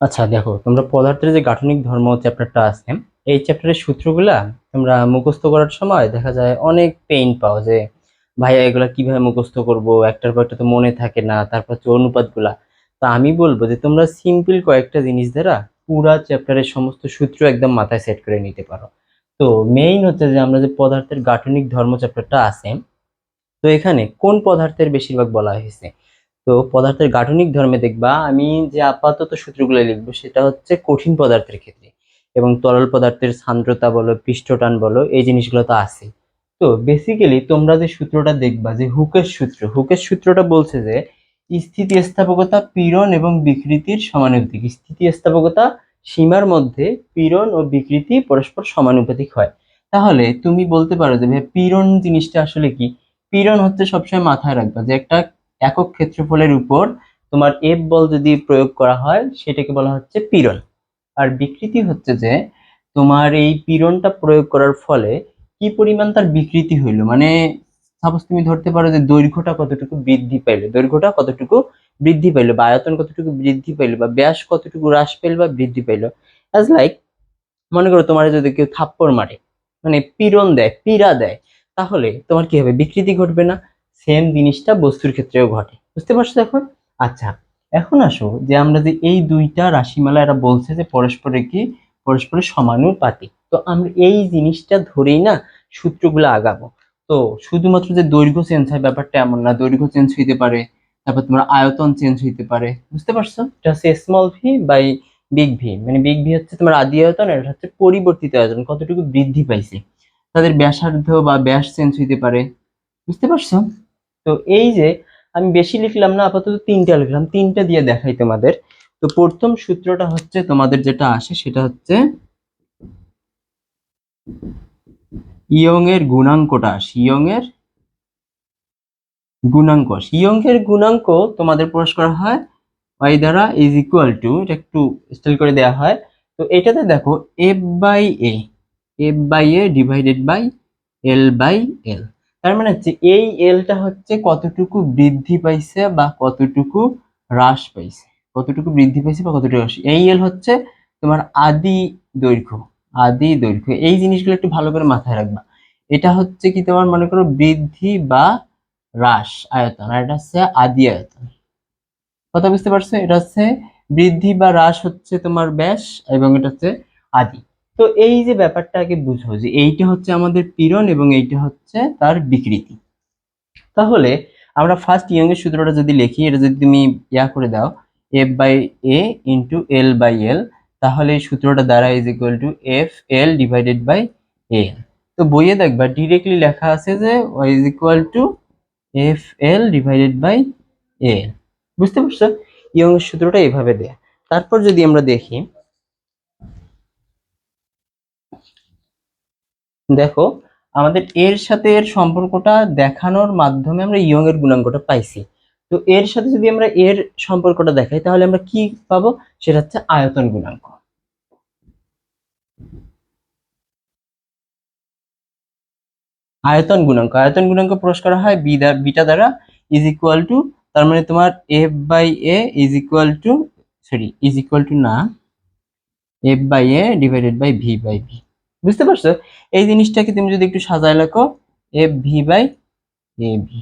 আচ্ছা দেখো, তোমরা পদার্থের যে গাঠনিক ধর্ম চ্যাপ্টারটা আছে, এই চ্যাপ্টারের সূত্রগুলা তোমরা মুখস্থ করার সময় দেখা যায় অনেক পেইন পাও যে, ভাইয়া, এগুলা কীভাবে মুখস্থ করব? একটার পর একটা তো মনে থাকে না, তারপর হচ্ছে অনুপাতগুলা। তা আমি বলব যে, তোমরা সিম্পল কয়েকটা জিনিস দ্বারা পুরা চ্যাপ্টারের সমস্ত সূত্র একদম মাথায় সেট করে নিতে পারো। তো মেইন হচ্ছে যে, আমরা যে পদার্থের গাঠনিক ধর্ম চ্যাপ্টারটা আছে, তো এখানে কোন পদার্থের বেশিরভাগ বলা হয়েছে? তো পদার্থের গাঠনিক ধর্মে দেখবা, আমি যে আপাতত সূত্রগুলো লিখব, সেটা হচ্ছে কঠিন পদার্থের ক্ষেত্রে। এবং তরল পদার্থের সান্দ্রতা বলো, পৃষ্ঠটান বলো, এই জিনিসগুলো তো আছে তো বেসিক্যালি তোমরা যে সূত্রটা দেখবা, যে হুকের সূত্র, হুকের সূত্রটা বলছে যে স্থিতিস্থাপকতা পীড়ন এবং বিকৃতির সমানুপাতিক। স্থিতিস্থাপকতা সীমার মধ্যে পীড়ন ও বিকৃতি পরস্পর সমানুপাতিক হয়। তাহলে তুমি বলতে পারো যে ভাই পীড়ন জিনিসটা আসলে কি? পীড়ন হচ্ছে সবসময় মাথায় রাখবা যে একটা একক ক্ষেত্রফলের উপর তোমার এফ বল যদি প্রয়োগ করা হয়, সেটাকে বলা হচ্ছে পীড়ন। আর বিকৃতি হচ্ছে যে, তোমার এই পীড়নটা প্রয়োগ করার ফলে কি পরিমাণ তার বিকৃতি হইল? মানে সাপোজ তুমি ধরতে পারো যে দৈর্ঘ্যটা কতটুকু বৃদ্ধি পাইলো, দৈর্ঘ্যটা কতটুকু বৃদ্ধি পাইলো, বা আয়তন কতটুকু বৃদ্ধি পাইলো, বা ব্যাস কতটুকু হ্রাস পাইলো বা বৃদ্ধি পাইলো। অ্যাজ লাইক মনে করো তোমার যদি কেউ থাপ্পড় মারে মানে পীড়ন দেয়, পীড়া দেয়, তাহলে তোমার কি হবে? বিকৃতি ঘটবে না। সেম জিনিসটা বস্তুর ক্ষেত্রেও ঘটে। বুঝতে পারছ এখন? আচ্ছা এখন আসো যে আমরা যে এই দুইটা রাশিমালা এরা বলছে যে পরস্পরে কি? পরস্পরের সমানুপাতিক। তো আমরা এই জিনিসটা ধরেই না সূত্রগুলো আগাবো। তো শুধুমাত্র যে দৈর্ঘ্য চেঞ্জ হয় ব্যাপারটা এমন না, দৈর্ঘ্য চেঞ্জ হইতে পারে, তারপর তোমার আয়তন চেঞ্জ হইতে পারে। বুঝতে পারছ? এটা হচ্ছে small V by big V মানে বিগ ভি হচ্ছে তোমার আদি আয়তন এটা হচ্ছে পরিবর্তিত আয়তন, কতটুকু বৃদ্ধি পাইছে। তাদের ব্যাসার্ধ বা ব্যাস চেঞ্জ হইতে পারে। বুঝতে পারছ? তো এই যে আমি বেশি লিখলাম না, আপাতত তিনটা লিখলাম, তিনটা দিয়ে দেখাই তোমাদের। তো প্রথম সূত্রটা হচ্ছে তোমাদের যেটা আসে সেটা হচ্ছে ইয়ং এর গুণাঙ্কটা আসে ইয়ং এর গুণাঙ্ক ইয়ং এর গুণাঙ্ক তোমাদের প্রকাশ করা হয় y দ্বারা ইজ ইকুয়াল টু এটা একটু স্টাইল করে দেওয়া হয়। তো এটাতে দেখো F by A F by A divided by L by L তার মানে হচ্ছে এই এলটা হচ্ছে কতটুকু বৃদ্ধি পাইছে বা কতটুকু হ্রাস পাইছে? কতটুকু বৃদ্ধি পাইছে বা কতটুকু হ্রাস? এই এল হচ্ছে তোমার আদি দৈর্ঘ্য আদি দৈর্ঘ্য। এই জিনিসগুলো একটু ভালো করে মাথায় রাখবা। এটা হচ্ছে কি তোমার মনে করো বৃদ্ধি বা হ্রাস আয়তন, আর এটা হচ্ছে আদি আয়তন। কথা বুঝতে পারছ? এটা হচ্ছে বৃদ্ধি বা হ্রাস হচ্ছে তোমার ব্যাস এবং এটা হচ্ছে আদি। তো এই যে ব্যাপারটা আগে বুঝো যে এইটা হচ্ছে আমাদের পীড়ন এবং এইটা হচ্ছে তার বিকৃতি। তাহলে আমরা ফার্স্ট ইয়ং এর সূত্রটা যদি লিখি, এটা যদি তুমি ইয়া করে দাও F by A into L by L তাহলে সূত্রটা দ্বারা is equal to F L divided by L তো বইয়ে দেখবা ডিরেক্টলি লেখা আছে যে Y is equal to F L divided by L বুঝতে পারছ? ইয়ং এর সূত্রটা এভাবে দেয়া। তারপর যদি আমরা দেখি দেখো, আমাদের এর সাথে এর সম্পর্কটা দেখানোর মাধ্যমে আমরা ইয়ং এর গুণাঙ্কটা পাইছি। তো এর সাথে যদি আমরা এর সম্পর্কটা দেখাই, তাহলে আমরা কি পাবো? সেটা হচ্ছে আয়তন গুণাঙ্ক। আয়তন গুণাঙ্ক। আয়তন গুণাঙ্ক প্রকাশ করা হয় বি বিটা দ্বারা ইজ ইকুয়াল টু তার মানে তোমার F by A is equal to sorry is equal to না F by A divided by V by V বুঝতে পারছ? এই জিনিসটাকে তুমি যদি একটু সাজায় লেখো F V by A V.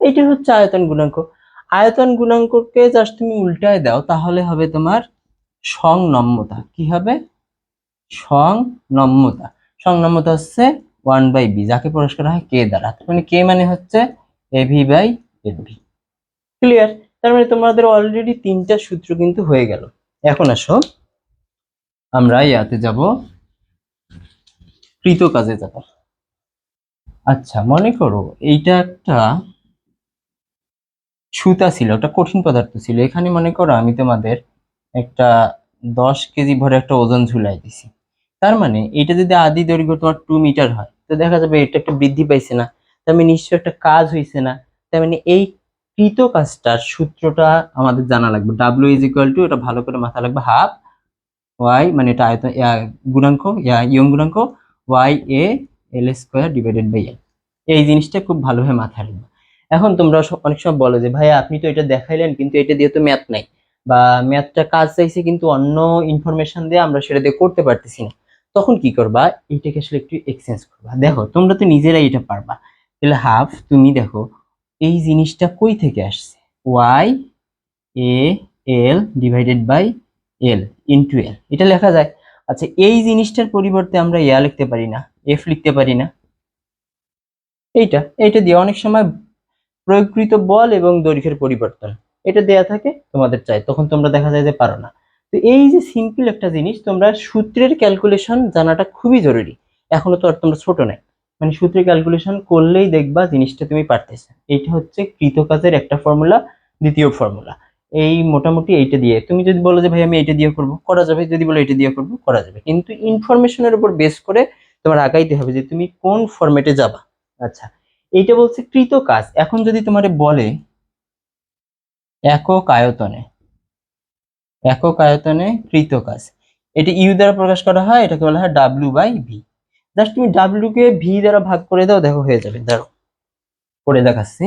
এইটা হচ্ছে আয়তন গুণাঙ্ক। আয়তন গুণাঙ্ককে জাস্ট তুমি উল্টায় দাও, তাহলে হবে তোমার সংনম্যতা। কি হবে? সংনম্যতা। সংনম্যতা হচ্ছে ওয়ান বাই বি যাকে প্রকাশ করা হয় কে দ্বারা। মানে কে মানে হচ্ছে A V by F V clear তার মানে তোমাদের অলরেডি তিনটা সূত্র কিন্তু হয়ে গেল। এখন আসো, আমরা ইয়াতে যাব। কৃত কাজে যাব। আচ্ছা মনে করো এইটা একটা সুতা ছিল ওটা কঠিন পদার্থ ছিল। এখানে মনে করো আমি তোমাদের একটা দশ কেজি ভরে একটা ওজন ঝুলাই দিছি। তার মানে এটা যদি আদি দৈর্ঘ্য তোমার টু মিটার হয়, তো দেখা যাবে এটা একটা বৃদ্ধি পাইছে না। তার মানে নিশ্চয় একটা কাজ হয়েছে না। তার মানে এই কৃত কাজটার সূত্রটা আমাদের জানা লাগবে। ডাব্লিউ ইজ ইকুয়াল টু এটা ভালো করে মাথা লাগবে হাফ ওয়াই মানে এটা আয়তন গুণাঙ্ক ইয়ং গুণাঙ্ক Y A L square divided by L এই জিনিসটা খুব ভালোভাবে মাথায় রাখবে। এখন তোমরা অনেক সময় বলো যে ভাইয়া আপনি তো এটা দেখাইলেন, কিন্তু এটা দিয়ে তো ম্যাথ নাই। বা ম্যাথটা কাজ চাইছে, কিন্তু অন্য ইনফরমেশন দিয়ে আমরা সেটা দিয়ে করতে পারতেছি না। তখন কি করবা? এইটাকে আসলে একটু এক্সচেঞ্জ করবা। দেখো, তোমরা তো নিজেরাই এটা পারবা। তাহলে হাফ তুমি দেখো, এই জিনিসটা কই থেকে আসছে? Y A L divided by L into L এটা লেখা যায় আচ্ছা এই জিনিসটার পরিবর্তে আমরা ইয়া লিখতে পারি না, এফ লিখতে পারি না। এইটা এইটা দিয়ে অনেক সময় প্রয়োগকৃত বল এবং দৈর্ঘ্যের পরিবর্তন, এটা দেয়া থাকে তোমাদের চাই, তখন তোমরা দেখা যায় যে পারো না। তো এই যে সিম্পল একটা জিনিস, তোমরা সূত্রের ক্যালকুলেশন জানাটা খুবই জরুরি, এখনও তো আর তোমরা ছোট নাই। মানে সূত্রের ক্যালকুলেশন করলেই দেখবা জিনিসটা তুমি পারতেছে। এইটা হচ্ছে কৃতকাজের একটা ফর্মুলা দ্বিতীয় ফর্মুলা এই মোটামুটি এইটা দিয়ে। তুমি যদি বলো যে, ভাই, আমি এইটা দিয়ে করব, করা যাবে। যদি বলো, এটা দিয়ে করব, করা যাবে। কিন্তু ইনফরমেশনের উপর বেস করে তোমার আগাইতে হবে যে, তুমি কোন ফরম্যাটে যাবা। আচ্ছা এইটা বলছে কৃত কাজ। এখন যদি তোমারে বলে একক আয়তনে একক আয়তনে কৃত কাজ, এটি ইউ দ্বারা প্রকাশ করা হয়, এটাকে বলা হয় ডাব্লিউ বাই ভি জাস্ট তুমি ডাব্লিউ কে ভি দ্বারা ভাগ করে দাও, দেখো হয়ে যাবে। দাঁড়ো করে দেখাচ্ছি।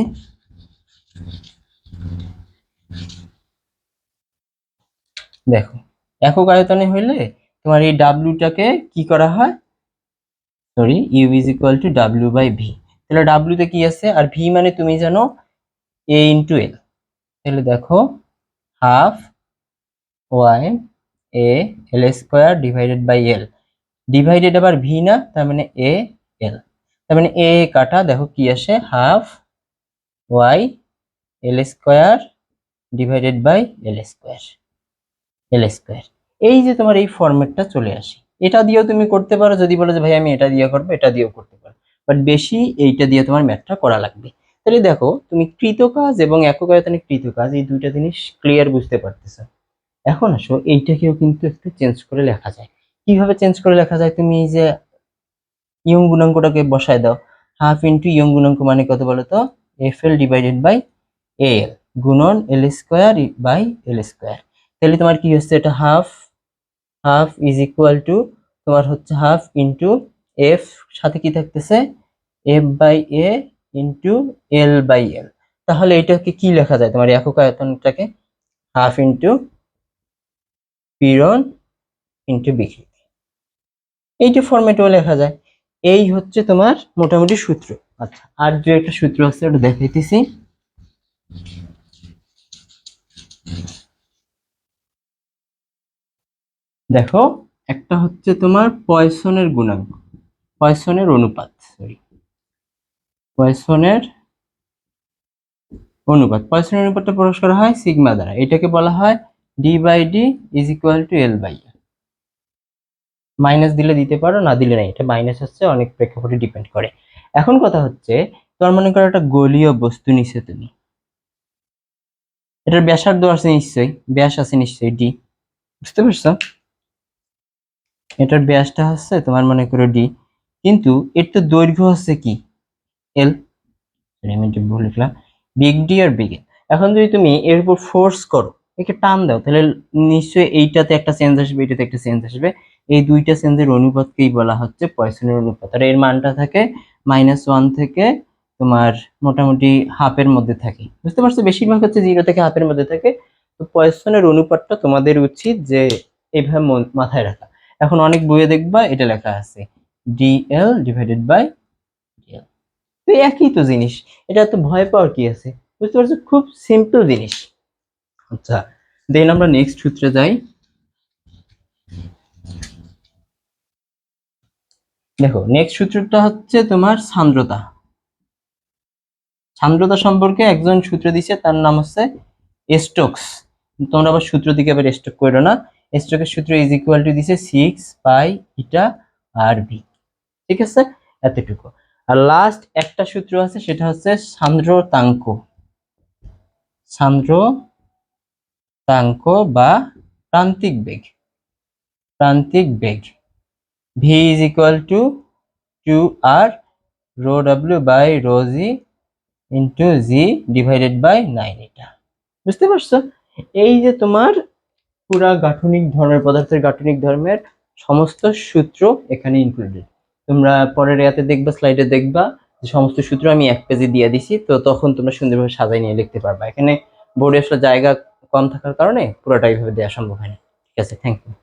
দেখো, একক আয়তনে হইলে তোমার এই ডাব্লিউটাকে কি করা হয়? Sorry U is equal to W by V তাহলে ডাব্লিউ তে কি আছে? আর ভি মানে তুমি জানো এ ইন্টু এল তাহলে দেখো half Y A L square divided by L divided আবার ভি না, তার মানে এ এল তার মানে এ কাটা, দেখো কি আসে? Half Y L square divided by L square L square এই যে তোমার এই ফরম্যাটটা চলে আসে। এটা দিয়েও তুমি করতে পারো, যদি বলো যে ভাই আমি এটা দিয়ে করব, এটা দিয়েও করতে পারো। বাট বেশি এইটা দিয়ে তোমার ম্যাথটা করা লাগবে। তাহলে দেখো, তুমি কৃত কাজ এবং একক আয়তনে কৃত কাজ এই দুইটা জিনিস ক্লিয়ার বুঝতে পারতেছ। এখন আসো, এইটাকেও কিন্তু একটু চেঞ্জ করে লেখা যায়। কীভাবে চেঞ্জ করে লেখা যায়? তুমি এই যে ইয়ং গুণাঙ্কটাকে বসায় দাও। হাফ ইন্টু ইয়ং গুণাঙ্ক মানে কত বলো তো F L divided by A L গুণন L square by L square তাহলে তোমার কি হচ্ছে? এটা half half is equal to তোমার হচ্ছে হাফ ইন্টু এফ সাথে কি থাকতেছে? F by A into L by L তাহলে এটাকে কি লেখা যায়? তোমার একক আয়তনটাকে হাফ ইন্টু পীড়ন ইন্টু বিকৃতি। এইটা ফরম্যাটেও লেখা যায়। এই হচ্ছে তোমার মোটামুটি সূত্র। আচ্ছা আর যে একটা সূত্র আছে, ওটা দেখাইতেছি। দেখো, একটা হচ্ছে তোমার পয়সনের গুণাঙ্ক, পয়সনের অনুপাত সরি পয়সনের অনুপাত, পয়সনের অনুপাতটা প্রকাশ করা হয় সিগমা দ্বারা, এটাকে বলা হয় D by D is equal to L by minus দিলে দিতে পারো, না দিলে নাই, এটা মাইনাস হচ্ছে, অনেক প্রেক্ষাপটে ডিপেন্ড করে। এখন কথা হচ্ছে, তোমার মনে করো একটা গলীয় বস্তু নিছে তুমি। এটার ব্যাসার্ধ আছে নিশ্চয়ই, ব্যাস আছে নিশ্চয়ই ডি বুঝতে পারছ? এটার ব্যাসটা হচ্ছে তোমার মনে করো ডি কিন্তু এর তো দৈর্ঘ্য হচ্ছে কি? এল ভুল লিখলাম। বিগ ডি আর বিগ এখন যদি তুমি এর উপর ফোর্স করো, একে টান দাও, তাহলে নিশ্চয়ই এইটাতে একটা চেঞ্জ আসবে এইটাতে একটা চেঞ্জ আসবে। এই দুইটা চেঞ্জের অনুপাতকেই বলা হচ্ছে পয়সনের অনুপাত। আর এর মানটা থাকে মাইনাস ওয়ান থেকে তোমার মোটামুটি হাফের মধ্যে থাকে। বুঝতে পারছ? বেশিরভাগ হচ্ছে জিরো থেকে হাফের মধ্যে থাকে। তো পয়সনের অনুপাতটা তোমাদের উচিত যে এইভাবে মাথায় রাখা। এখন অনেক বইয়ে দেখবা এটা লেখা আছে ডিএল ডিভাইডেড বাই ডিএল তো একই তো জিনিস, এটা তো ভয় পাওয়ার কি আছে? বুঝতে পারছ? খুব সিম্পল জিনিস। আচ্ছা দেন আমরা নেক্সট সূত্রে যাই। দেখো নেক্সট সূত্রটা হচ্ছে তোমার সান্দ্রতা। সান্দ্রতা সম্পর্কে একজন সূত্র দিছে, তার নাম হচ্ছে স্টোকস। তোমরা আবার সূত্র দিকে আবার স্টোক করো না। স্টোকের সূত্র ইজ ইকুয়াল টু দিছে six pi eta R B ঠিক আছে? এতটুকু। আর লাস্ট একটা সূত্র আছে, সেটা হচ্ছে সান্দ্রতাঙ্ক। সান্দ্রতাঙ্ক বা প্রান্তিক বেগ। প্রান্তিক বেগ। V is equal to two R rho W by rho G into G divided by nine এটা বুঝতে পারছ? এই যে তোমার পুরা গাঠনিক ধর্মের, পদার্থের গাঠনিক ধর্মের সমস্ত সূত্র এখানে ইনক্লুডেড তোমরা পরের ইয়াতে দেখবা স্লাইডে দেখবা, যে সমস্ত সূত্র আমি এক পেজে দিয়ে দিছি, তো তখন তোমরা সুন্দরভাবে সাজাই নিয়ে লিখতে পারবা। এখানে বোর্ডে আসলে জায়গা কম থাকার কারণে পুরোটা এইভাবে দেওয়া সম্ভব হয় না। ঠিক আছে থ্যাংক ইউ